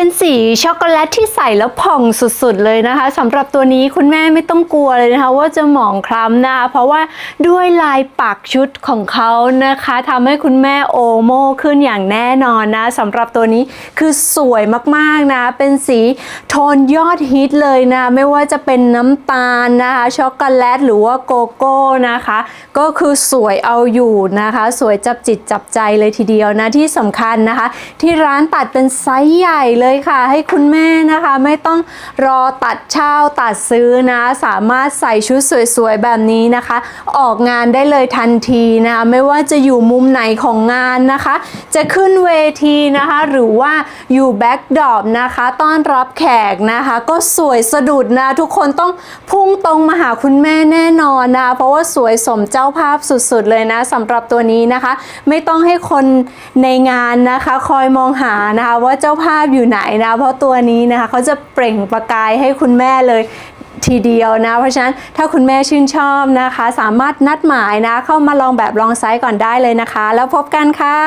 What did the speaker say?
เป็นสีช็อกโกแลตที่ใส่แล้วผ่องสุดๆเลยนะคะสำหรับตัวนี้คุณแม่ไม่ต้องกลัวเลยนะคะ ว่าจะหมองคล้ำนะคะเพราะว่าด้วยลายปักชุดของเขานะคะทำให้คุณแม่โอโมขึ้นอย่างแน่นอนนะสำหรับตัวนี้คือสวยมากๆนะ เป็นสีโทนยอดฮิตเลยนะ ไม่ว่าจะเป็นน้ำตาลนะคะช็อกโกแลตหรือว่าโกโก้นะคะ ก็คือสวยเอาอยู่นะคะ สวยจับจิตจับใจเลยทีเดียวนะที่สำคัญนะคะ ที่ร้านตัดเป็นไซส์ใหญ่เลยยค่ะ ให้คุณแม่นะคะ ไม่ต้องรอตัดเช่าตัดซื้อนะ สามารถใส่ชุดสวยๆแบบนี้นะคะ ออกงานได้เลยทันทีนะคะไม่ว่าจะอยู่มุมไหนของงานนะคะ จะขึ้นเวทีนะคะ หรือว่าอยู่แบ็กดรอปนะคะ ต้อนรับแขกนะคะ ก็สวยสะดุดนะ ทุกคนต้องพุ่งตรงมาหาคุณแม่แน่นอนนะ เพราะว่าสวยสมเจ้าภาพสุดๆเลยนะสำหรับตัวนี้นะคะ ไม่ต้องให้คนในงานนะคะ คอยมองหานะคะ ว่าเจ้าภาพอยู่ไหนไหนนะ เพราะตัวนี้นะคะเขาจะเปล่งประกายให้คุณแม่เลยทีเดียวนะ เพราะฉะนั้นถ้าคุณแม่ชื่นชอบนะคะ สามารถนัดหมายนะ เข้ามาลองแบบลองไซส์ก่อนได้เลยนะคะ แล้วพบกันค่ะ